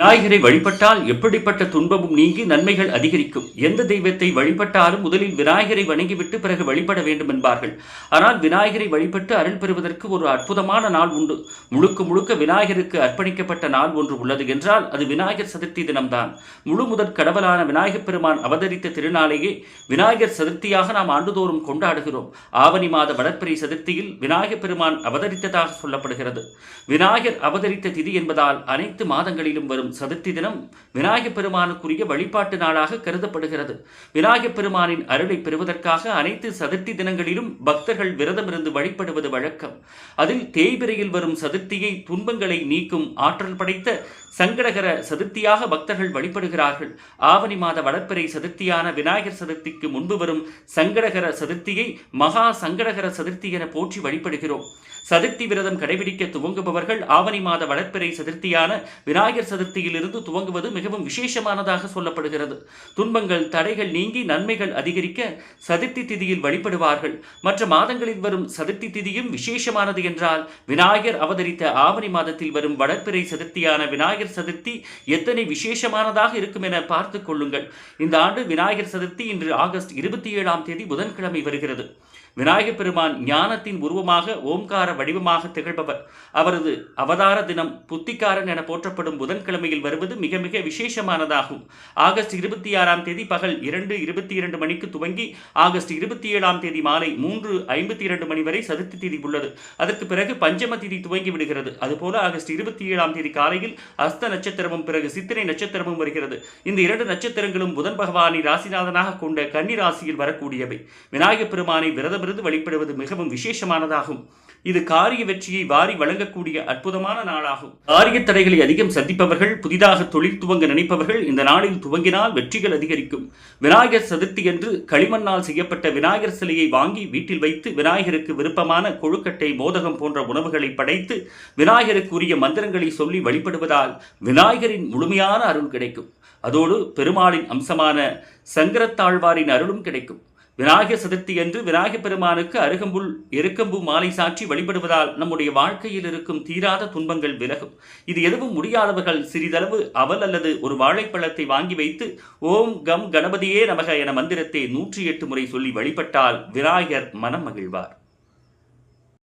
விநாயகரை வழிபட்டால் எப்படிப்பட்ட துன்பமும் நீங்கி நன்மைகள் அதிகரிக்கும்? எந்த தெய்வத்தை வழிபட்டாலும் முதலில் விநாயகரை வணங்கிவிட்டு பிறகு வழிபட வேண்டும் என்பார்கள் ஆனால் விநாயகரை வழிபட்டு அருள் பெறுவதற்கு ஒரு அற்புதமான நாள் உண்டு. முழுக்க முழுக்க விநாயகருக்கு அர்ப்பணிக்கப்பட்ட நாள் ஒன்று உள்ளது என்றால் அது விநாயகர் சதுர்த்தி தினம்தான். முழு முதற் கடவுளான விநாயகப் பெருமான் அவதரித்த திருநாளையே விநாயகர் சதுர்த்தியாக நாம் ஆண்டுதோறும் கொண்டாடுகிறோம். ஆவணி மாத வளர்ப்பிறை சதுர்த்தியில் விநாயகப் பெருமான் அவதரித்ததாக சொல்லப்படுகிறது. விநாயகர் அவதரித்த திதி என்பதால் அனைத்து மாதங்களிலும் வரும் சதுர்த்தி தினம் விநாயகப் பெருமானுக்குரிய வழிபாட்டு நாளாக கருதப்படுகிறது. விநாயகப் பெருமானின் அருளை பெறுவதற்காக அனைத்து சதுர்த்தி தினங்களிலும் பக்தர்கள் விரதமிருந்து வழிபடுவது வழக்கம். அதில் தேய்பிரையில் வரும் சதுர்த்தியை துன்பங்களை நீக்கும் ஆற்றல் படைத்த சங்கடகர சதுர்த்தியாக பக்தர்கள் வழிபடுகிறார்கள். ஆவணி மாத வளர்ப்பிறை சதுர்த்தியான விநாயகர் சதுர்த்திக்கு முன்பு வரும் சங்கடகர சதுர்த்தியை மகா சங்கடகர சதுர்த்தி என போற்றி வழிபடுகிறோம். சதுர்த்தி விரதம் கடைபிடிக்க துவங்குபவர்கள் ஆவணி மாத வளர்ப்பிறை சதுர்த்தியான விநாயகர் சதுர்த்தி சதுர்த்தியிலிருந்து துவங்குவது மிகவும் விசேஷமானதாக சொல்லப்படுகிறது. துன்பங்கள் தடைகள் நீங்கி நன்மைகள் அதிகரிக்க சதுர்த்தி திதியில் வழிபடுவார்கள். மற்ற மாதங்களில் வரும் சதுர்த்தி திதியும் விசேஷமானது என்றால் விநாயகர் அவதரித்த ஆவணி மாதத்தில் வரும் வளர்ப்பிறை சதுர்த்தியான விநாயகர் சதுர்த்தி எத்தனை விசேஷமானதாக இருக்கும் என பார்த்துக் கொள்ளுங்கள். இந்த ஆண்டு விநாயகர் சதுர்த்தி இன்று ஆகஸ்ட் இருபத்தி ஏழாம் தேதி புதன்கிழமை வருகிறது. விநாயகப் பெருமான் ஞானத்தின் உருவமாக ஓம்கார வடிவமாக திகழ்பவர். அவரது அவதார தினம் புத்திக்காரன் என போற்றப்படும் புதன்கிழமையில் வருவது மிக மிக விசேஷமானதாகும். ஆகஸ்ட் இருபத்தி ஆறாம் தேதி பகல் இரண்டு இருபத்தி இரண்டு மணிக்கு துவங்கி ஆகஸ்ட் இருபத்தி ஏழாம் தேதி மாலை மூன்று ஐம்பத்தி இரண்டு மணி வரை சதுர்த்தி திதி உள்ளது. அதற்கு பிறகு பஞ்சம திதி துவங்கி விடுகிறது. அதுபோல ஆகஸ்ட் இருபத்தி ஏழாம் தேதி காலையில் அஸ்த நட்சத்திரமும் பிறகு சித்திரை நட்சத்திரமும் வருகிறது. இந்த இரண்டு நட்சத்திரங்களும் புதன் பகவானை ராசிநாதனாக கொண்ட கன்னி ராசியில் வரக்கூடியவை. விநாயகப் பெருமானை விரதமிருந்து வழிபடுவது மிகவும் விசேஷமானதாகும். இது காரிய வெற்றியை வாரி வழங்கக்கூடிய அற்புதமான நாளாகும். காரிய தடைகளை அதிகம் சந்திப்பவர்கள் புதிதாக தொழில் துவங்க நினைப்பவர்கள் இந்த நாளில் துவங்கினால் வெற்றிகள் அதிகரிக்கும். விநாயகர் சதுர்த்தி என்று களிமண்ணால் செய்யப்பட்ட விநாயகர் சிலையை வாங்கி வீட்டில் வைத்து விநாயகருக்கு விருப்பமான கொழுக்கட்டை மோதகம் போன்ற உணவுகளை படைத்து விநாயகருக்குரிய மந்திரங்களை சொல்லி வழிபடுவதால் விநாயகரின் முழுமையான அருள் கிடைக்கும். அதோடு பெருமாளின் அம்சமான சங்கரத்தாழ்வாரின் அருளும் கிடைக்கும். விநாயகர் சதுர்த்தி என்று விநாயக பெருமானுக்கு அருகம்புல் எருக்கம்பு மாலை சாற்றி வழிபடுவதால் நம்முடைய வாழ்க்கையில் இருக்கும் தீராத துன்பங்கள் விலகும். இது எதுவும் முடியாதவர்கள் சிறிதளவு அவல் அல்லது ஒரு வாழைப்பழத்தை வாங்கி வைத்து ஓம் கம் கணபதியே நமக என மந்திரத்தை நூற்றி எட்டு முறை சொல்லி வழிபட்டால் விநாயகர் மனம் மகிழ்வார்.